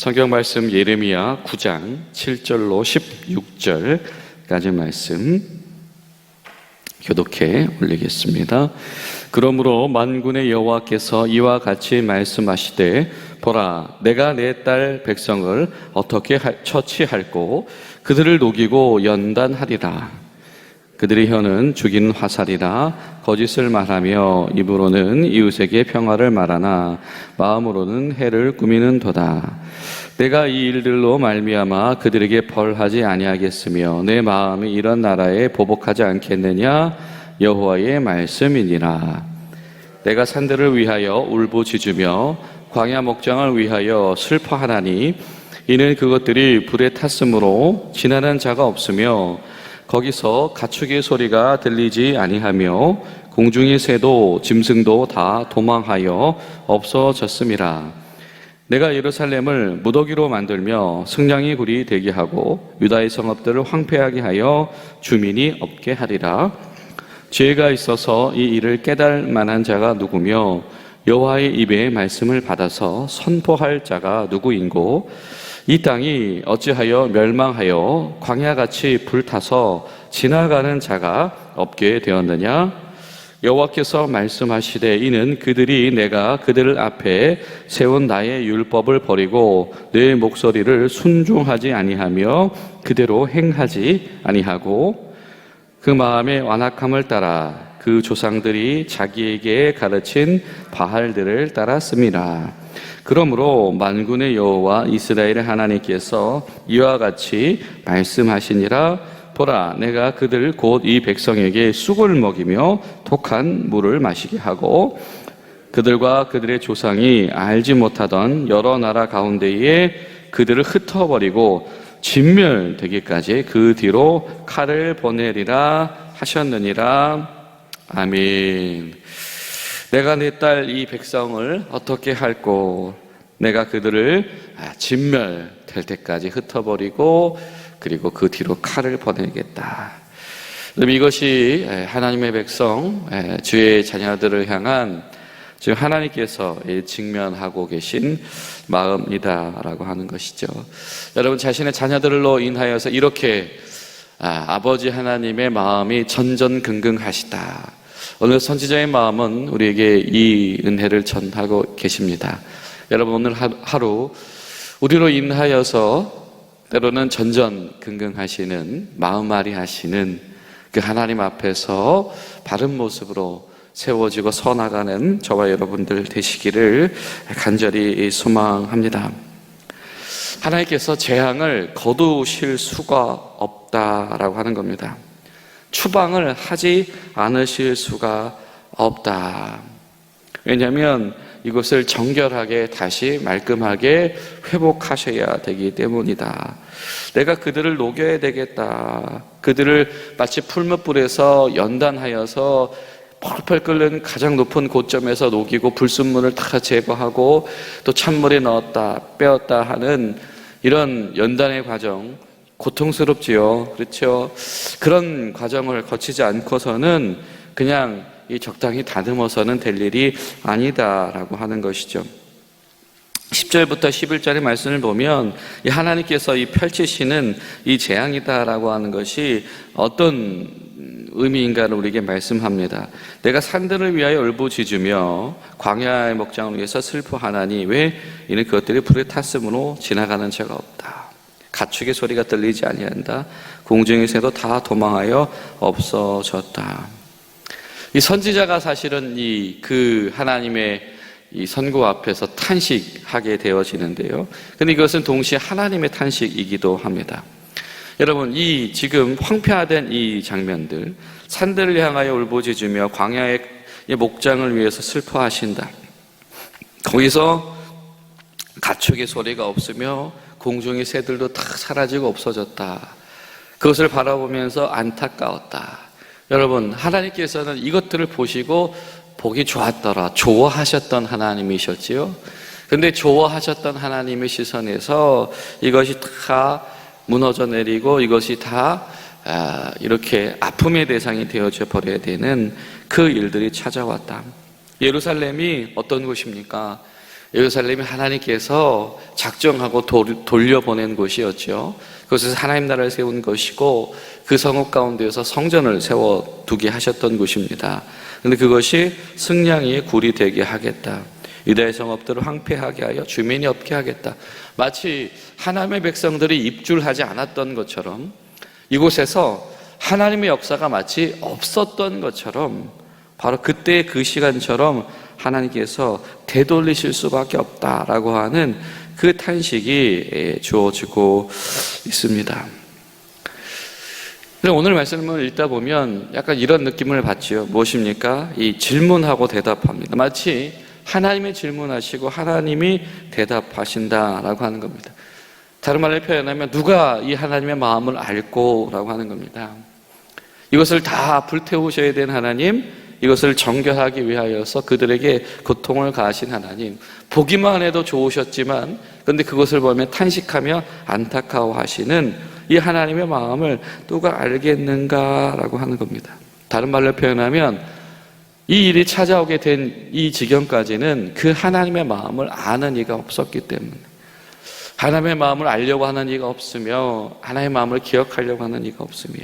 성경 말씀 예레미야 9장 7절로 16절까지 말씀 교독해 올리겠습니다. 그러므로 만군의 여호와께서 이와 같이 말씀하시되 보라 내가 내 딸 백성을 어떻게 할- 처치할꼬 그들을 녹이고 연단하리라 그들의 혀는 죽이는 화살이라 거짓을 말하며 입으로는 이웃에게 평화를 말하나 마음으로는 해를 꾸미는 도다. 내가 이 일들로 말미암아 그들에게 벌하지 아니하겠으며 내 마음이 이런 나라에 보복하지 않겠느냐 여호와의 말씀이니라. 내가 산들을 위하여 울부짖으며 광야 목장을 위하여 슬퍼하나니 이는 그것들이 불에 탔으므로 지나는 자가 없으며 거기서 가축의 소리가 들리지 아니하며 공중의 새도 짐승도 다 도망하여 없어졌음이라 내가 예루살렘을 무더기로 만들며 승냥이 굴이 되게 하고 유다의 성읍들을 황폐하게 하여 주민이 없게 하리라. 죄가 있어서 이 일을 깨달 만한 자가 누구며 여호와의 입의 말씀을 받아서 선포할 자가 누구인고? 이 땅이 어찌하여 멸망하여 광야같이 불타서 지나가는 자가 없게 되었느냐? 여호와께서 말씀하시되 이는 그들이 내가 그들 앞에 세운 나의 율법을 버리고 내 목소리를 순종하지 아니하며 그대로 행하지 아니하고 그 마음의 완악함을 따라 그 조상들이 자기에게 가르친 바알들을 따랐습니다. 그러므로 만군의 여호와 이스라엘의 하나님께서 이와 같이 말씀하시니라 보라 내가 그들 곧 이 백성에게 쑥을 먹이며 독한 물을 마시게 하고 그들과 그들의 조상이 알지 못하던 여러 나라 가운데에 그들을 흩어버리고 진멸되기까지 그 뒤로 칼을 보내리라 하셨느니라 아멘. 내가 내 딸 이 백성을 어떻게 할꼬? 내가 그들을 아, 진멸될 때까지 흩어버리고 그리고 그 뒤로 칼을 보내겠다. 그럼 이것이 에, 하나님의 백성, 에, 주의 자녀들을 향한 지금 하나님께서 이 직면하고 계신 마음이다라고 하는 것이죠. 여러분 자신의 자녀들로 인하여서 이렇게 아, 아버지 하나님의 마음이 전전긍긍하시다. 오늘 선지자의 마음은 우리에게 이 은혜를 전하고 계십니다. 여러분 오늘 하- 하루 우리로 인하여서 때로는 전전긍긍하시는 마음앓이 하시는 그 하나님 앞에서 바른 모습으로 세워지고 서나가는 저와 여러분들 되시기를 간절히 소망합니다. 하나님께서 재앙을 거두실 수가 없다라고 하는 겁니다. 추방을 하지 않으실 수가 없다. 왜냐하면 이것을 정결하게 다시 말끔하게 회복하셔야 되기 때문이다. 내가 그들을 녹여야 되겠다. 그들을 마치 풀무불에서 연단하여서 펄펄 끓는 가장 높은 고점에서 녹이고 불순물을 다 제거하고 또 찬물에 넣었다 빼었다 하는 이런 연단의 과정 고통스럽지요. 그렇죠. 그런 과정을 거치지 않고서는 그냥 이 적당히 다듬어서는 될 일이 아니다라고 하는 것이죠. 10절부터 11절의 말씀을 보면 이 하나님께서 이 펼치시는 이 재앙이다라고 하는 것이 어떤 의미인가를 우리에게 말씀합니다. 내가 산들을 위하여 울부짖으며 광야의 목장을 위해서 슬퍼하나니 왜 이는 그것들이 불에 탔으므로 지나가는 자가 없다. 가축의 소리가 들리지 아니한다. 공중의 새도 다 도망하여 없어졌다. 이 선지자가 사실은 이 그 하나님의 이 선고 앞에서 탄식하게 되어지는데요. 근데 이것은 동시에 하나님의 탄식이기도 합니다. 여러분, 이 지금 황폐화된 이 장면들, 산들을 향하여 울부짖으며 광야의 이 목장을 위해서 슬퍼하신다. 거기서 가축의 소리가 없으며 공중의 새들도 다 사라지고 없어졌다. 그것을 바라보면서 안타까웠다. 여러분, 하나님께서는 이것들을 보시고 보기 좋았더라. 좋아하셨던 하나님이셨지요. 근데 좋아하셨던 하나님의 시선에서 이것이 다 무너져 내리고 이것이 다 아, 이렇게 아픔의 대상이 되어져 버려야 되는 그 일들이 찾아왔다. 예루살렘이 어떤 곳입니까? 예루살렘이 하나님께서 작정하고 돌- 돌려보낸 곳이었죠. 그것에서 하나님 나라를 세운 것이고 그 성읍 가운데에서 성전을 세워 두게 하셨던 곳입니다. 근데 그것이 승냥이의 굴이 되게 하겠다. 유다의 성읍들을 황폐하게 하여 주민이 없게 하겠다. 마치 하나님의 백성들이 입줄하지 않았던 것처럼 이곳에서 하나님의 역사가 마치 없었던 것처럼 바로 그때 그 시간처럼 하나님께서 되돌리실 수밖에 없다라고 하는 그 탄식이 예, 주어지고 있습니다. 오늘 말씀을 읽다 보면 약간 이런 느낌을 받지요. 무엇입니까? 이 질문하고 대답합니다. 마치 하나님이 질문하시고 하나님이 대답하신다라고 하는 겁니다. 다른 말로 표현하면 누가 이 하나님의 마음을 알고라고 하는 겁니다. 이것을 다 불태우셔야 되는 하나님, 이것을 정결하기 위하여서 그들에게 고통을 가하신 하나님, 보기만 해도 좋으셨지만, 근데 그것을 보면 탄식하며 안타까워하시는 이 하나님의 마음을 누가 알겠는가라고 하는 겁니다. 다른 말로 표현하면 이 일이 찾아오게 된 이 지경까지는 그 하나님의 마음을 아는 이가 없었기 때문에 하나님의 마음을 알려고 하는 이가 없으며 하나님의 마음을 기억하려고 하는 이가 없으며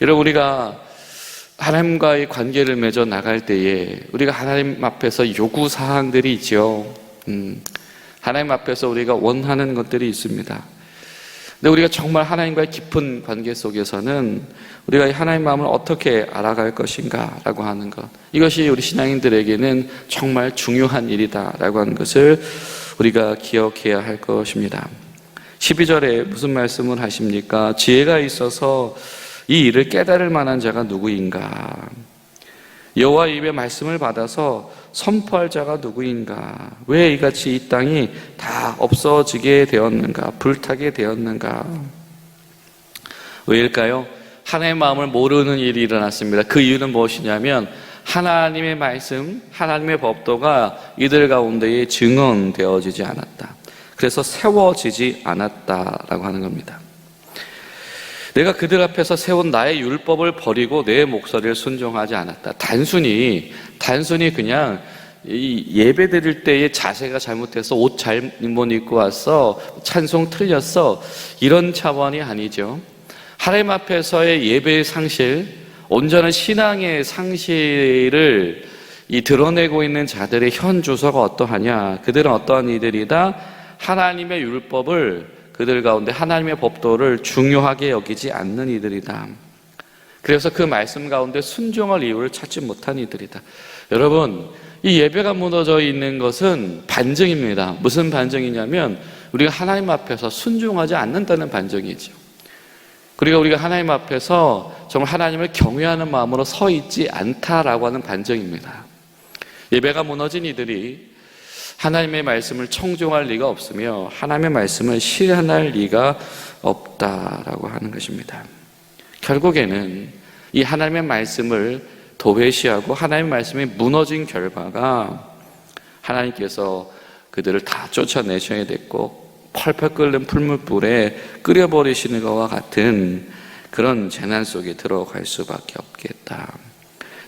여러분 우리가 하나님과의 관계를 맺어 나갈 때에 우리가 하나님 앞에서 요구 사항들이 있죠. 음, 하나님 앞에서 우리가 원하는 것들이 있습니다. 근데 우리가 정말 하나님과의 깊은 관계 속에서는 우리가 이 하나님 마음을 어떻게 알아갈 것인가라고 하는 것. 이것이 우리 신앙인들에게는 정말 중요한 일이다라고 하는 것을 우리가 기억해야 할 것입니다. 12절에 무슨 말씀을 하십니까? 지혜가 있어서 이 일을 깨달을 만한 자가 누구인가? 여호와 입의 말씀을 받아서 선포할 자가 누구인가? 왜 이같이 이 땅이 다 없어지게 되었는가? 불타게 되었는가? 왜일까요? 하나님의 마음을 모르는 일이 일어났습니다. 그 이유는 무엇이냐면 하나님의 말씀, 하나님의 법도가 이들 가운데에 증언되어지지 않았다. 그래서 세워지지 않았다라고 하는 겁니다. 내가 그들 앞에서 세운 나의 율법을 버리고 내 목소리를 순종하지 않았다. 단순히 단순히 그냥 이 예배 드릴 때의 자세가 잘못해서 옷 잘못 입고 왔어 찬송 틀렸어 이런 차원이 아니죠. 하나님 앞에서의 예배의 상실, 온전한 신앙의 상실을 이 드러내고 있는 자들의 현 주소가 어떠하냐? 그들은 어떠한 이들이다? 하나님의 율법을 그들 가운데 하나님의 법도를 중요하게 여기지 않는 이들이다. 그래서 그 말씀 가운데 순종할 이유를 찾지 못한 이들이다. 여러분, 이 예배가 무너져 있는 것은 반증입니다. 무슨 반증이냐면 우리가 하나님 앞에서 순종하지 않는다는 반증이죠. 그리고 우리가 하나님 앞에서 정말 하나님을 경외하는 마음으로 서 있지 않다라고 하는 반증입니다. 예배가 무너진 이들이 하나님의 말씀을 청종할 리가 없으며 하나님의 말씀을 실현할 리가 없다라고 하는 것입니다. 결국에는 이 하나님의 말씀을 도외시하고 하나님의 말씀이 무너진 결과가 하나님께서 그들을 다 쫓아내셔야 됐고 펄펄 끓는 풀물불에 끓여버리시는 것과 같은 그런 재난 속에 들어갈 수밖에 없겠다.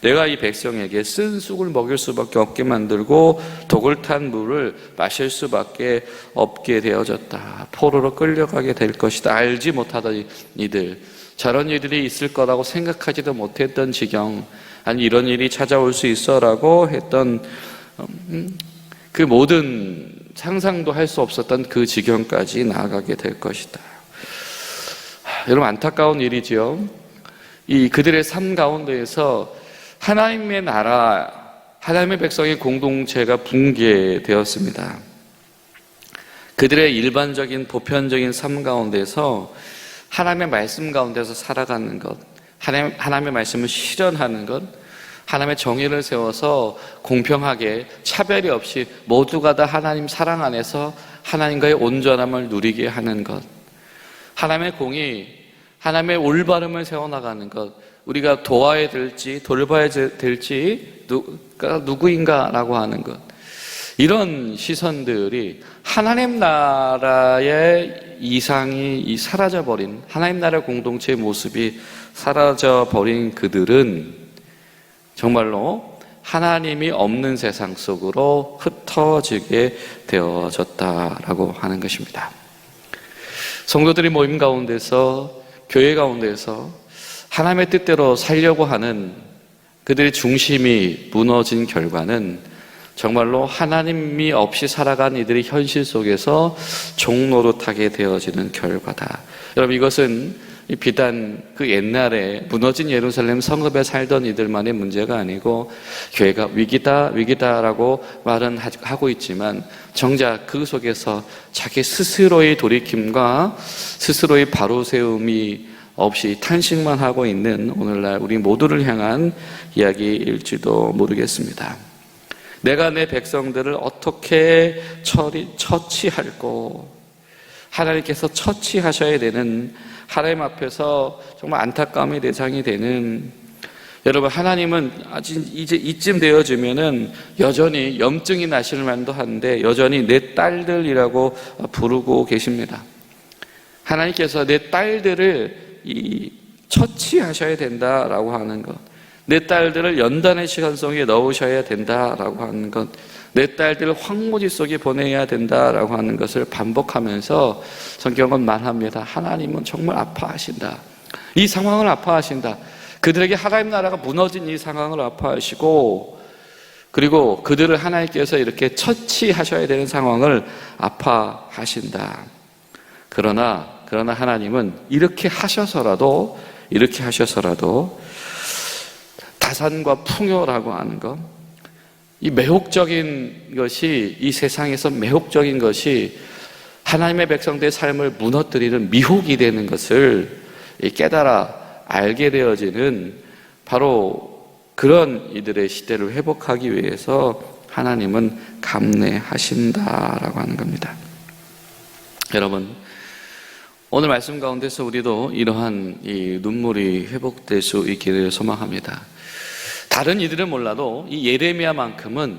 내가 이 백성에게 쓴 쑥을 먹일 수밖에 없게 만들고 독을 탄 물을 마실 수밖에 없게 되어졌다. 포로로 끌려가게 될 것이다. 알지 못하던 이들, 저런 일들이 있을 거라고 생각하지도 못했던 지경, 아니 이런 일이 찾아올 수 있어 라고 했던 음, 그 모든 상상도 할 수 없었던 그 지경까지 나아가게 될 것이다. 하, 여러분 안타까운 일이지요. 이 그들의 삶 가운데에서 하나님의 나라, 하나님의 백성의 공동체가 붕괴되었습니다. 그들의 일반적인 보편적인 삶 가운데서 하나님의 말씀 가운데서 살아가는 것, 하나님, 하나님의 말씀을 실현하는 것, 하나님의 정의를 세워서 공평하게 차별이 없이 모두가 다 하나님 사랑 안에서 하나님과의 온전함을 누리게 하는 것. 하나님의 공의, 하나님의 올바름을 세워나가는 것. 우리가 도와야 될지 돌봐야 될지 누가 누구인가라고 하는 것. 이런 시선들이 하나님 나라의 이상이 이 사라져 버린 하나님 나라 공동체의 모습이 사라져 버린 그들은 정말로 하나님이 없는 세상 속으로 흩어지게 되어졌다라고 하는 것입니다. 성도들이 모임 가운데서 교회 가운데서 하나님의 뜻대로 살려고 하는 그들의 중심이 무너진 결과는 정말로 하나님이 없이 살아간 이들의 현실 속에서 종노릇하게 되어지는 결과다. 여러분 이것은 비단 그 옛날에 무너진 예루살렘 성읍에 살던 이들만의 문제가 아니고 교회가 위기다 위기다라고 말은 하고 있지만 정작 그 속에서 자기 스스로의 돌이킴과 스스로의 바로 세움이 없이 탄식만 하고 있는 오늘날 우리 모두를 향한 이야기일지도 모르겠습니다. 내가 내 백성들을 어떻게 처리, 처치할고 하나님께서 처치하셔야 되는 하나님 앞에서 정말 안타까움의 대상이 되는 여러분 하나님은 아직 이제 이쯤 되어지면은 여전히 염증이 나실 만도 한데 여전히 내 딸들이라고 부르고 계십니다. 하나님께서 내 딸들을 이 처치하셔야 된다라고 하는 것. 내 딸들을 연단의 시간 속에 넣으셔야 된다라고 하는 것. 내 딸들을 황무지 속에 보내야 된다라고 하는 것을 반복하면서 성경은 말합니다. 하나님은 정말 아파하신다. 이 상황을 아파하신다. 그들에게 하나님 나라가 무너진 이 상황을 아파하시고 그리고 그들을 하나님께서 이렇게 처치하셔야 되는 상황을 아파하신다. 그러나 그러나 하나님은 이렇게 하셔서라도 이렇게 하셔서라도 다산과 풍요라고 하는 것, 이 매혹적인 것이 이 세상에서 매혹적인 것이 하나님의 백성들의 삶을 무너뜨리는 미혹이 되는 것을 깨달아 알게 되어지는 바로 그런 이들의 시대를 회복하기 위해서 하나님은 감내하신다라고 하는 겁니다. 여러분, 오늘 말씀 가운데서 우리도 이러한 이 눈물이 회복될 수 있기를 소망합니다. 다른 이들은 몰라도 이 예레미야만큼은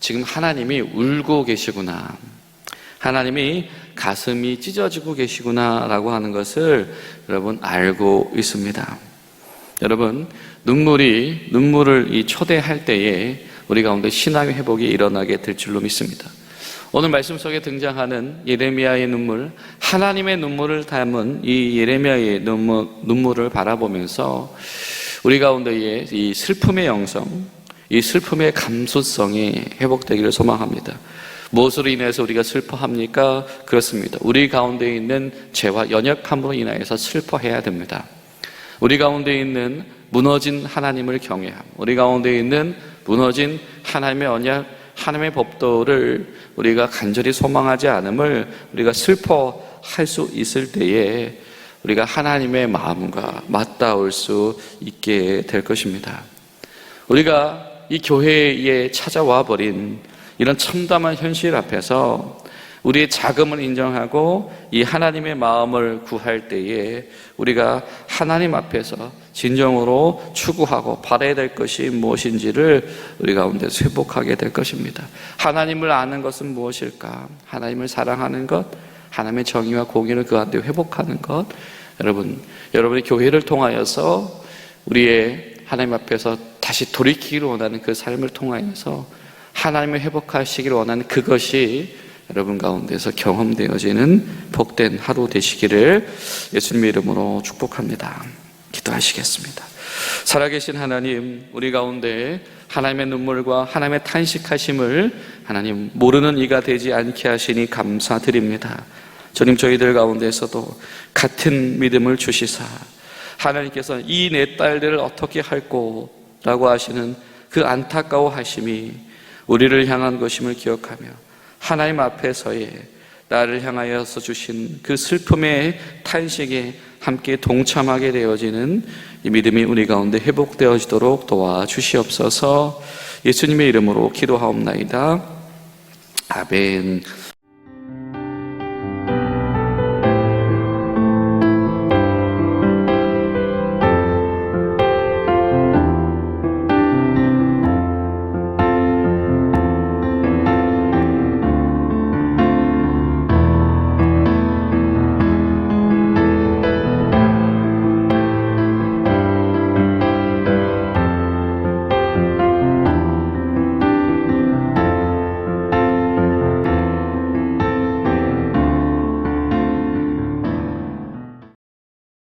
지금 하나님이 울고 계시구나. 하나님이 가슴이 찢어지고 계시구나라고 하는 것을 여러분 알고 있습니다. 여러분, 눈물이, 눈물을 이 초대할 때에 우리 가운데 신앙의 회복이 일어나게 될 줄로 믿습니다. 오늘 말씀 속에 등장하는 예레미야의 눈물, 하나님의 눈물을 담은 이 예레미야의 눈물, 눈물 을 바라보면서 우리 가운데의 이 슬픔의 영성, 이 슬픔의 감수성이 회복되기를 소망합니다. 무엇으로 인해서 우리가 슬퍼합니까? 그렇습니다. 우리 가운데 있는 죄와 연약함으로 인하여서 슬퍼해야 됩니다. 우리 가운데 있는 무너진 하나님을 경외함, 우리 가운데 있는 무너진 하나님의 언약, 하나님의 법도를 우리가 간절히 소망하지 않음을 우리가 슬퍼할 수 있을 때에 우리가 하나님의 마음과 맞닿을 수 있게 될 것입니다. 우리가 이 교회에 찾아와 버린 이런 참담한 현실 앞에서 우리의 자금을 인정하고 이 하나님의 마음을 구할 때에 우리가 하나님 앞에서 진정으로 추구하고 바라야 될 것이 무엇인지를 우리 가운데 회복하게 될 것입니다. 하나님을 아는 것은 무엇일까? 하나님을 사랑하는 것, 하나님의 정의와 공의를 그 가운데 회복하는 것. 여러분, 여러분의 교회를 통하여서 우리의 하나님 앞에서 다시 돌이키기를 원하는 그 삶을 통하여서 하나님을 회복하시기를 원하는 그것이 여러분 가운데서 경험되어지는 복된 하루 되시기를 예수님의 이름으로 축복합니다. 기도하시겠습니다. 살아계신 하나님, 우리 가운데 하나님의 눈물과 하나님의 탄식하심을 하나님 모르는 이가 되지 않게 하시니 감사드립니다. 주님 저희들 가운데서도 같은 믿음을 주시사 하나님께서 이 내 딸들을 어떻게 할꼬 라고 하시는 그 안타까워 하심이 우리를 향한 것임을 기억하며 하나님 앞에서의 나를 향하여서 주신 그 슬픔의 탄식에 함께 동참하게 되어지는 이 믿음이 우리 가운데 회복되어지도록 도와주시옵소서 예수님의 이름으로 기도하옵나이다. 아멘.